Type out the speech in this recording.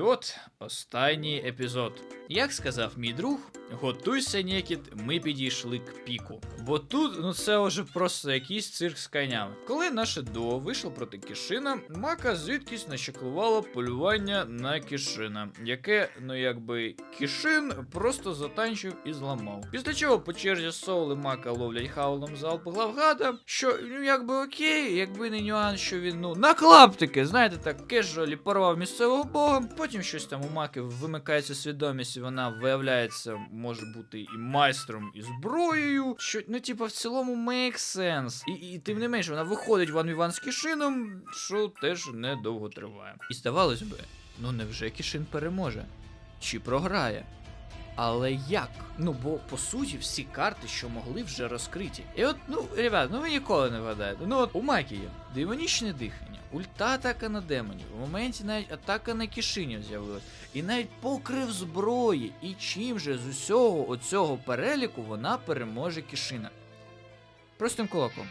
і от останній епізод. Як сказав мій друг, готуйся, Нєкіт, ми підійшли к піку. Бо тут ну це вже просто якийсь цирк з конями. Коли наше дуо вийшло проти Кішина, Мака звідкись начеклувала полювання на Кішина, яке, ну якби, Кішин просто затанчив і зламав. Після чого по черзі Соул і Мака ловлять хаулом залп главгада, що ну якби окей, якби не нюанс, що він ну на клаптики, знаєте, так кежуалі порвав місцевого бога. Потім щось там у Маки вимикається свідомість, і вона виявляється, може бути і майстром, і зброєю. Що ну, типа, в цілому make sense. І, і тим не менше, вона виходить ван Іван з Кішином, що теж недовго триває. І здавалось би, ну невже Кішин переможе? Чи програє? Але як? Ну бо по суті всі карти, що могли, вже розкриті. І от, ну, ребят, ну ви ніколи не вгадаєте. Ну от у Макі є демонічне дихання, ульта атака на демонів. У моменті навіть атака на кишинів з'явилась. І навіть покрив зброї. І чим же з усього оцього переліку вона переможе кишина? Простим кулаком.